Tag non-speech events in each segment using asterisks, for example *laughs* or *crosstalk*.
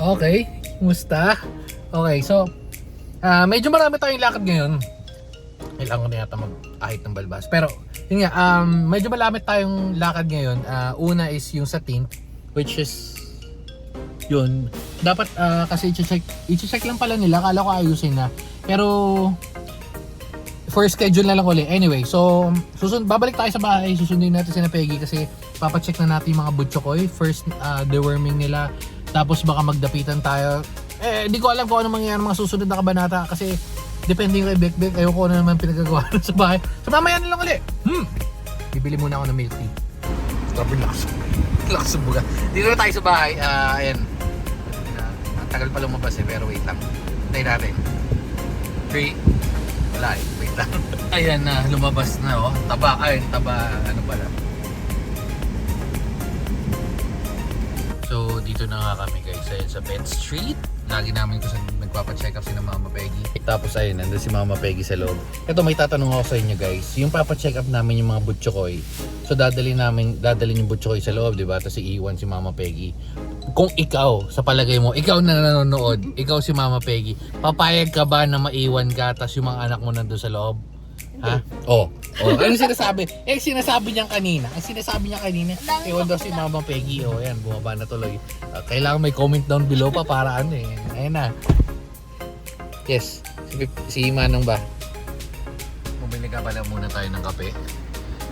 Okay, musta? Okay, so ah medyo marami tayong lakad ngayon. Kailangan ko na yata mag-ahit ng balbas. Pero, yun nga, um, medyo malapit tayong lakad ngayon. Ah, una is yung sa tint, which is yun. Dapat ah, kasi i-check, i-check lang pala nila. Kala ko ayusin na. Pero, for schedule na lang uli. Anyway, so, susun babalik tayo sa bahay. Susundin natin si na Peggy kasi papacheck na natin yung mga butchokoy. First, ah, deworming nila. Tapos baka magdapitan tayo. Eh, di ko alam kung ano mangyayari mga susunod na kabanata kasi depende yung kay Bekbek. Ayoko na naman pinagagawa *laughs* sa bahay. So mamaya na lang uli. Hmm. Bibili muna ako ng milk tea. Strawberry lakas. *laughs* Lakas ng buga. Dito na tayo sa bahay. Ah, ayan. Ang tagal pa lumabas eh, pero wait lang. Tayo natin. 3. Wala eh. Wait lang. *laughs* Ayan na, lumabas na oh. Taba, ayun, taba, ano pala. Dito na nga kami guys. Ayun sa Pet Street. Lagi namin kasi nagpapacheck up si na Mama Peggy. Tapos ayun, nandun si Mama Peggy sa loob. Ito may tatanong ako sa inyo guys. Yung papacheck up namin yung mga butchokoy. So dadali namin, dadalhin yung butchokoy sa loob, di ba? Tapos iiwan si Mama Peggy. Kung ikaw, sa palagay mo, ikaw na nanonood, ikaw si Mama Peggy, papayag ka ba na maiwan ka tapos yung mga anak mo nandun sa loob? Ha? Oh. Oh, ano sinasabi? Eh, sinasabi niya kanina. Ang sinasabi niya kanina, iwan daw si Mama Peggy. Oh, yan, bumaba na tuloy. Ah, kailangan may comment down below pa para ano eh. Ayun na. Yes. Si, si Manong ba? Bumili ka pala muna tayo ng kape.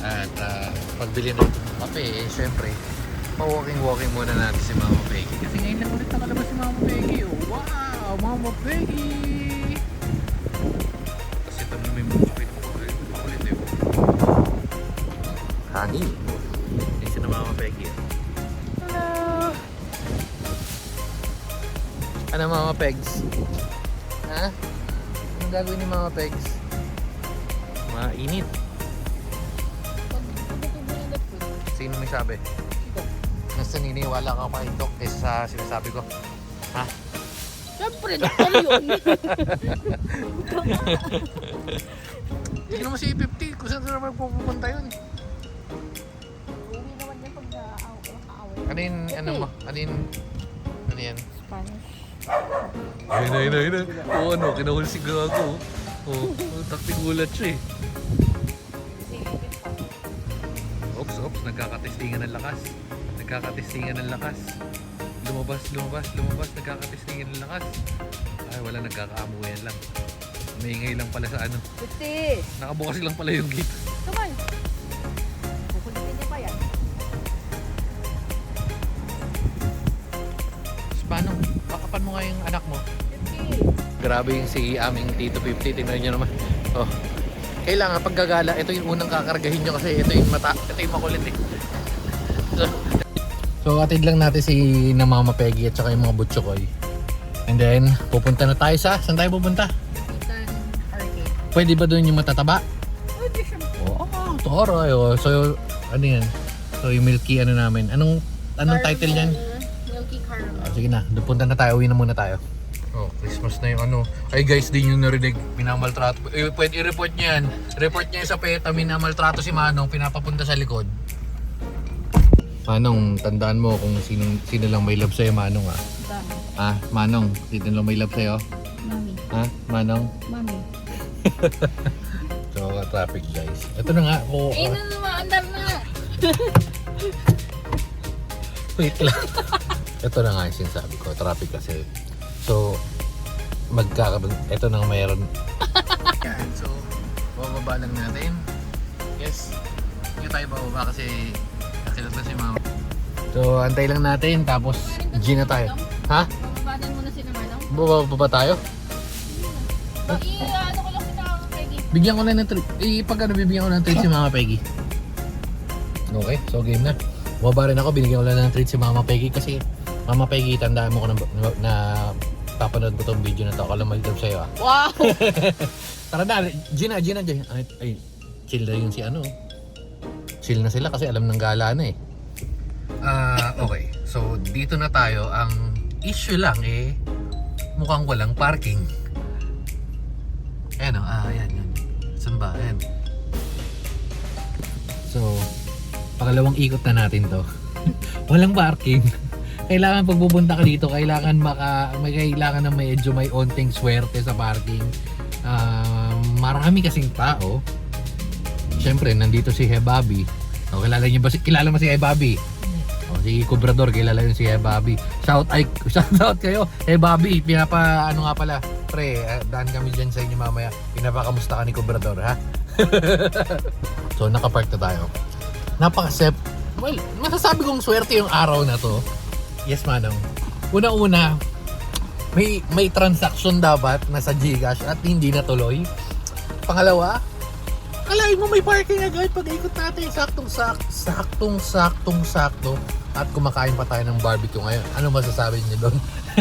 At ah, pagbili ng kape, eh, syempre, pa-walking-walking muna natin si Mama Peggy. Kasi ngayon lang ulit nakalabas si Mama Peggy. Oh. Wow! Mama Peggy! Mama Pegs? Ha? Anong gagawin ni Mama Pegs? Mainit. Sino may sabi? Mas naniniwala ka pa ito kaysa sa sinasabi ko. Ha? Siyempre, doktor yun. Hindi naman si 50 kung saan na naman pupunta yun. Uwi naman yan pag nakaaway. Ano yun, ano mo? Ano yun? Ano yan? Spanish. Ayun na, ayun na, ayun na. Oo, ano, kinahul si Gago. Oo, oh, takting gulat siya eh. Ops, ops, nagkakatestingan ng lakas. Nagkakatestingan ng lakas. Lumabas, lumabas, lumabas, nagkakatestingan ng lakas. Ay, wala, nagkakaamuyan lang. Maingay lang pala sa ano. Puti. Nakabukas lang pala yung gate. Grabe yung si aming Tito 50, tingnan nyo naman. Oh. Kailangan pag gagala, ito yung unang kakargahin nyo kasi ito yung mata, ito yung makulit eh. So, so atid lang natin si na Mama Peggy at saka yung mga butchokoy. And then, pupunta na tayo sa, saan tayo pupunta? Pwede ba doon yung matataba? Pwede siya. Oo, oh, toro. Oh. So, ano yan? So, yung milky ano namin. Anong, anong title yan? Milky caramel. Ah, sige na, doon punta na tayo. Uwi na muna tayo. Oh, Christmas na yung ano. Ay guys, din yung narinig. Minamaltrato. Eh, pwede i-report niya yan. Report niya sa PETA. Minamaltrato si Manong. Pinapapunta sa likod. Manong, tandaan mo kung sino, sino lang may love sa'yo, Manong ah. Dami. Ah, Manong, sino lang may love sa'yo? Mami. Ha? Manong? Mami. *laughs* So, traffic guys. Ito na nga. Oh, Eh, na naman. Na. *laughs* Wait lang. Ito na nga yung sinasabi ko, traffic kasi. So, magkakaroon, ito na nga mayroon. Yan, so, bababa lang natin. Yes. Hindi tayo bababa kasi nakilat na si mama. So, antay lang natin, tapos G na tayo. Ha? Bababadan mo na si naman. Bababa pa ba tayo? I-ano ko lang si Mama Peggy. Bigyan ko na ng treat. Eh, pag ano, bibigyan ko ng treat si Mama Peggy. Okay, so game na. Bumaba rin ako, binigyan ko lang ng treat si Mama Peggy kasi Mama Peggy, tandaan mo ko na, na, na papanood mo tong video na to. Ako lang mag sa'yo ah. Wow. *laughs* Tara na, Gina, Gina, Gina. Ay, ay, chill na yung si ano. Chill na sila kasi alam ng gala na eh. Ah, okay. So, dito na tayo. Ang issue lang eh, mukhang walang parking. Ayan o, ah, ayan, yan. Saan ba? Ayan. So, pangalawang ikot na natin to. *laughs* walang parking. Kailangan pag pupunta ka dito, kailangan maka, may kailangan na medyo may onting swerte sa parking. Ah, marami kasing tao. Siyempre, nandito si Hebabi. O, kilala niyo ba si, kilala mo si Hebabi? O, si Cobrador, kilala yun si Hebabi. Shout, ay, *laughs* shout out kayo. Hebabi, pinapa, ano nga pala, pre, ah, daan kami dyan sa inyo mamaya. Pinapakamusta ka ni Cobrador, ha? *laughs* so, nakapark na tayo. Napaka-sep. Well, masasabi kong swerte yung araw na to. Yes, Manong. Una-una, may may transaction dapat na sa Gcash at hindi natuloy. Pangalawa, kalahin mo may parking agad pag ikot natin. Saktong sak, saktong saktong sakto. At kumakain pa tayo ng barbecue ngayon. Ano masasabi niyo doon?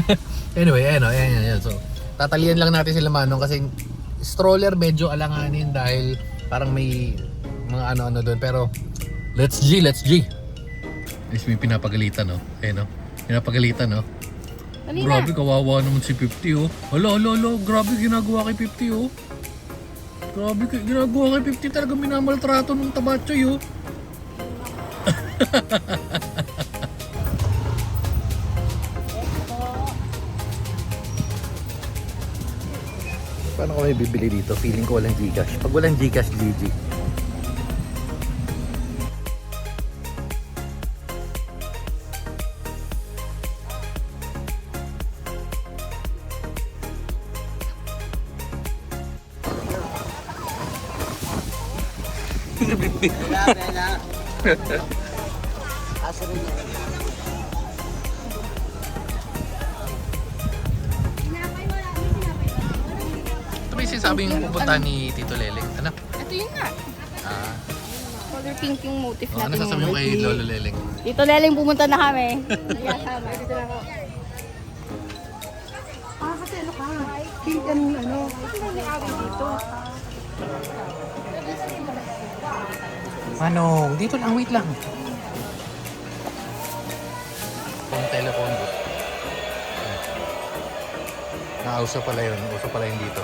*laughs* anyway, ayan o, ayan, ayan, ayan. So, tatalian lang natin sila Manong kasi stroller medyo alanganin dahil parang may mga ano-ano doon. Pero, let's G, let's G. Is may pinapagalitan, no? Ayan, no? Pinapagalitan, no? Dali na. Grabe, kawawa naman si 50 oh. Hala, hala, hala. Grabe ginagawa kay 50 oh. Grabe ginagawa kay 50 talaga minamaltrato ng tabachoy oh. Paano kami bibili dito? Feeling ko walang Gcash. Pag walang Gcash, GG. Ito ba yung sinasabi yung pupunta ni Tito Leleng? Ano? Ito yun nga. Ah, Color pink yung motif oh, ano natin. sasabihin mo kay Lolo Leleng? Dito leling pumunta na kami. Dito ako. Ah, kasi ano ka? Pink and ano? dito. Manong, dito lang, wait lang. Phone telephone booth. Nauso pala yun, uso pala yun dito.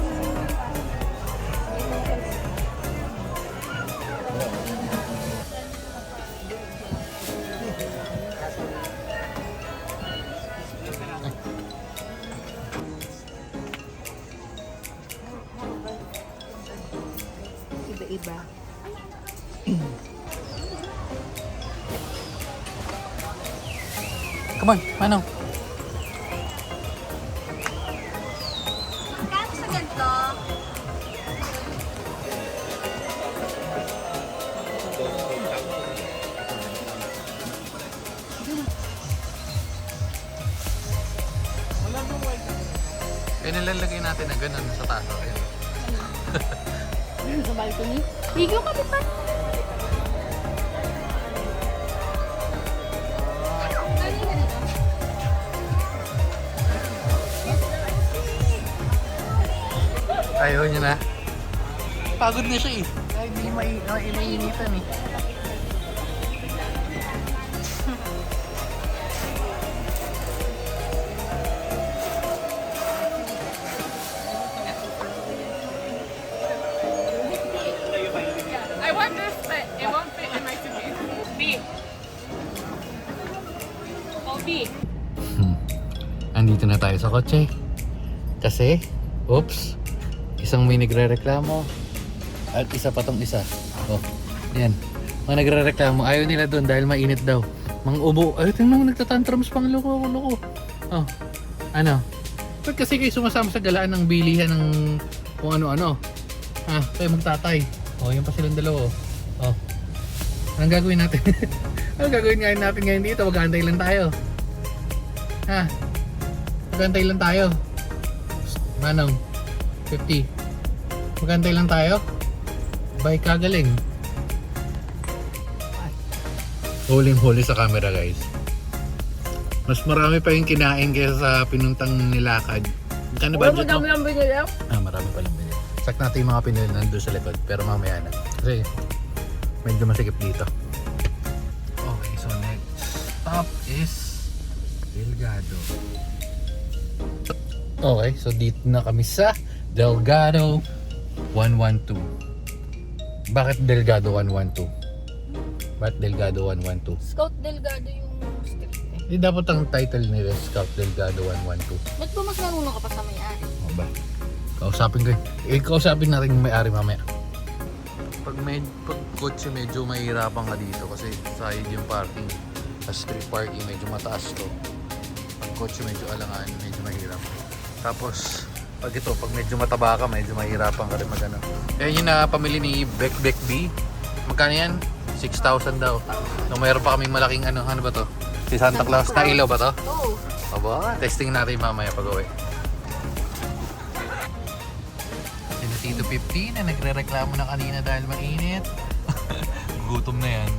Come on, why now? Ayaw niya na. Pagod na siya eh. Ay, hindi may, may inainitan eh. I want this, but it won't fit in my suitcase. B. Oh, B. Hmm. Andito na tayo sa kotse. Kasi, oops, isang may nagre-reklamo at isa pa tong isa. Oh, yan. Mga nagre-reklamo, ayaw nila doon dahil mainit daw. Mga ubo, ay tingnan mo nagtatantrums pang loko, loko. Oh, ano? Ba't kasi kayo sumasama sa galaan ng bilihan ng kung ano-ano? Ha, kayo magtatay. Oh, yan pa silang dalawa. Oh. oh. Anong gagawin natin? *laughs* Anong gagawin ngayon natin ngayon dito? Mag-aantay lang tayo. Ha? Magantay lang tayo. Manong, 50. Magantay lang tayo. Bye kagaling. Huling-huli sa camera guys. Mas marami pa yung kinain kaysa sa pinuntang nilakad. Magkano budget mo? lang binili. Ah, marami pa lang binili. Sak natin yung mga pinili nandun sa likod. Pero mamaya na. Kasi medyo masikip dito. Okay, so next stop is Delgado. Okay, so dito na kami sa Delgado 112. Bakit Delgado 112? Bakit Delgado 112? Scout Delgado yung street eh. Hindi dapat ang title nila Scout Delgado 112. Ba't ba mas marunong ka pa sa may-ari? O ba? Kausapin ko yun. Eh, kausapin natin yung may-ari mamaya. Pag, med, pag kotse medyo mahirapan ka dito kasi side yung parking. Sa street parking medyo mataas to. Pag kotse medyo alangan, medyo mahirap. Tapos, pag ito, pag medyo mataba ka, medyo mahirapan ka rin magano. Yan yung napamili ni Beck Beck B. Magkano yan? 6,000 daw. So, mayroon pa kaming malaking ano, ano ba to? Si Santa Claus na ilaw ba to? Oo. Aba, testing natin mamaya pag uwi. Sino Tito 15 na nagre-reklamo na kanina dahil mainit. *laughs* Gutom na yan.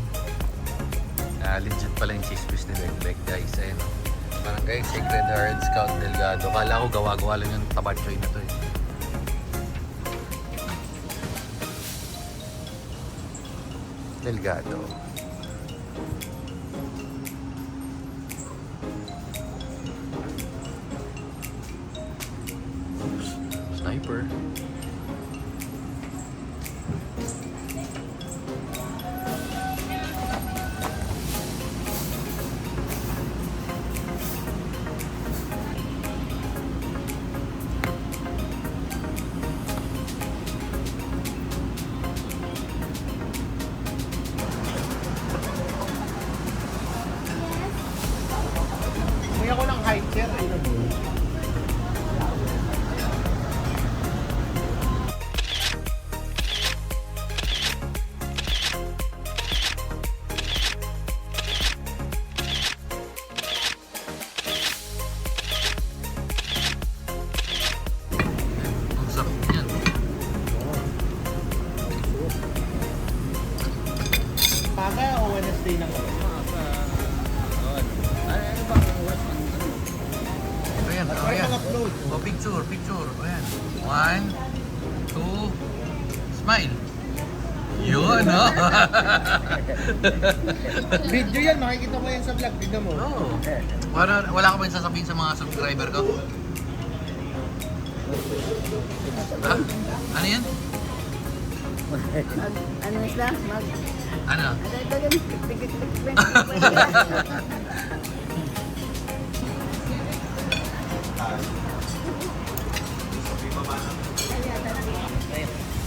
Ah, legit pala yung cheese fish ni Bek Bek guys. Ayun o. Parang guys, Sacred Heart, Scout Delgado. Kala ko gawa-gawa lang yung tabachoy na to eh. Delgado. Sniper. *laughs* Video yan, makikita mo yan sa vlog. Tignan mo. Oo. Wala, wala ka ba yung sasabihin sa mga subscriber ko? Ha? Ano yan? Ano sila? Mag... Ano? Ano ito yun? *laughs*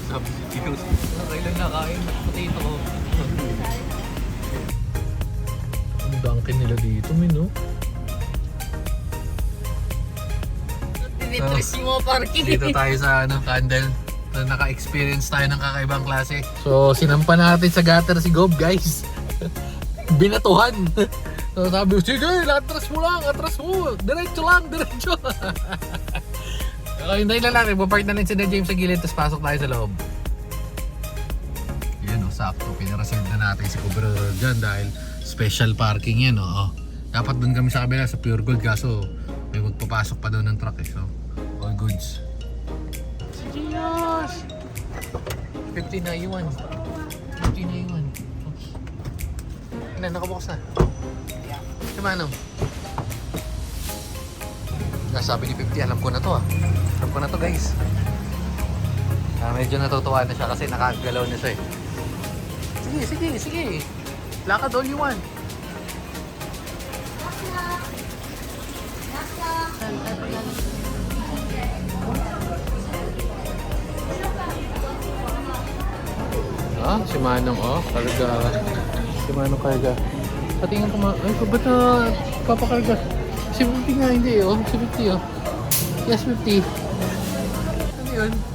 Sabi si Kiyos, kailan nakain potato ko? Ang dunkin nila dito, min, no? Mga parking. Dito tayo sa ano, Candle. So, naka-experience tayo ng kakaibang klase. So, sinampa natin sa gutter si Gob, guys. *laughs* Binatuhan. so, sabi ko, sige, atras mo lang, atras mo. Diretso lang, diretso. *laughs* okay, hintayin lang natin. Papark na rin si na James sa gilid, tapos pasok tayo sa loob. Natin si Cobra dyan dahil special parking yan, o. Dapat doon kami sa kabila sa Pure Gold, kaso may magpapasok pa doon ng truck eh. So, all goods. Giyos! 50 na iwan. 50 na iwan. Oops. Ano, nakabukas na. Si Manong. Ah, sabi ni 50, alam ko na to ah. Alam ko na to guys. Ah, medyo natutuwa na siya kasi nakagalaw na siya eh. Sige, sige, sige. Lakad all you want. Ah, si Manong oh, karga. Si Manong karga. Patingin ko ma... Ay, ko ba't na papakarga? Si 50 nga hindi oh. Si 50 oh. Yes, 50. Ano yun?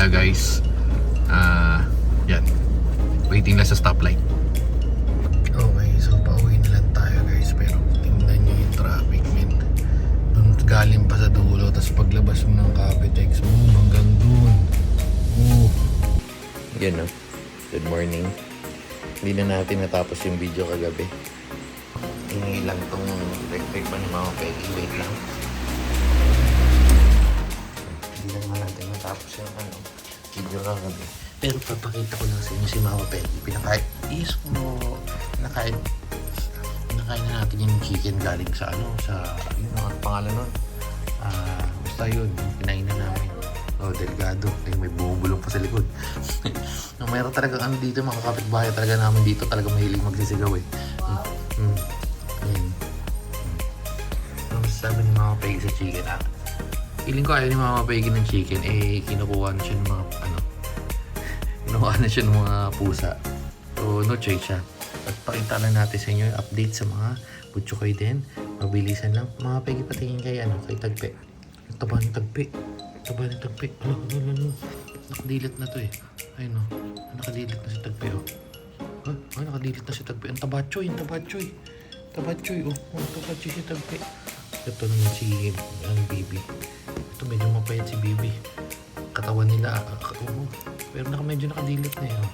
Tayo guys. Ah, yan. Waiting lang sa stoplight. Okay, so pauwi na lang tayo guys. Pero tingnan nyo yung traffic, men. Dun galing pa sa dulo. Tapos paglabas mo ng Capitex mo, hanggang dun. Oh. Yan no. Good morning. Hindi na natin natapos yung video kagabi. Hingi lang tong electric pa ni Mama Peggy. Wait lang. Natin natapos yung ano, video kagabi. Pero papakita ko lang sa inyo si Mama Peggy. Pinakain, is mo, nakain, nakain na natin yung chicken galing sa ano, sa, yun ang pangalan nun. Ah, basta yun, yung kinain na namin. Oh, delgado. Eh, may bumubulong pa sa likod. *laughs* no, mayroon talaga ano dito, mga kapitbahay talaga namin dito, talaga mahilig magsisigaw eh. Mm. Mm. Ayan. Ano masasabi ni Mama Peggy sa chicken ah? Feeling ko ayaw ni Mama Peggy ng chicken, eh kinukuha na siya ng mga ano, kinukuha na siya ng mga pusa. So no choice siya. At pakita lang natin sa inyo yung update sa mga butchokoy din. Mabilisan lang. Mga Peggy patingin kay ano, kay Tagpe. Ang taba ni Tagpe. Ang taba ni Tagpe. Ano, ano, ano, ano. Nakadilit na to eh. Ayun oh. Nakadilit na si Tagpe oh. Huh? Oh, nakadilit na si Tagpe. Ang tabachoy, ang tabachoy. Tabachoy, oh. Oh, tabachoy si Tagpe. Ito naman si, ano, Bibi. Medyo mapayat si Bibi. Katawan nila, oo. Pero naka, medyo nakadilit na yun.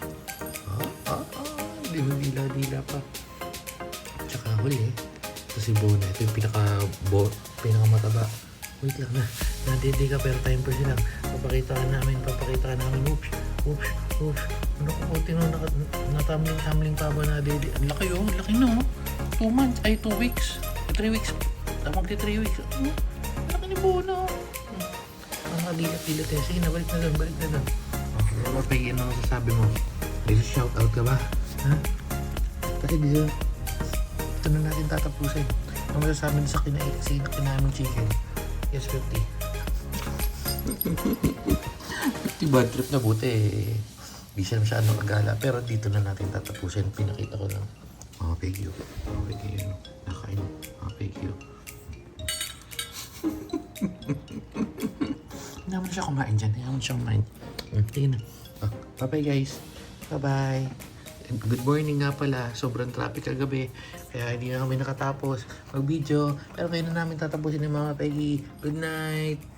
Ah, ah, ah. Hindi mo dila-dila pa. Tsaka huli, ito si Bona. Ito yung pinaka, bo, pinaka mataba. Wait lang na. Nadidi ka pero time per lang. Papakita ka namin, papakita ka namin. Oops, oops, oops. Ano ko, oh, tino, natamling-tamling pa ba na didi? Ang laki oh, ang laki no. Two months, ay two weeks. Three weeks. Tamag di three weeks. Ano? Laki ni. Hmm. Ang madilat-dilat eh. Sige na, balik na doon, balik na doon. Okay, ano pa ano masasabi mo? May shout out ka ba? Ha? Kasi dito, ito na natin tatapusin. Ano masasabi sa kinain, sa kinaming chicken? Yes, 50. 50 *laughs* bad trip na buti eh. Di siya masyadong magala. Pero dito na natin tatapusin. Pinakita ko lang. Mga pegyo. Mga pegyo yun. Nakain. Mga *laughs* pegyo. Hindi naman siya kumain dyan. Hindi naman siya kumain. Tingnan na. Ah, bye-bye guys. Bye-bye. And Good morning nga pala. Sobrang traffic kagabi. Kaya hindi na kami nakatapos mag-video. Pero ngayon na namin tatapusin ni Mama Peggy. Good night.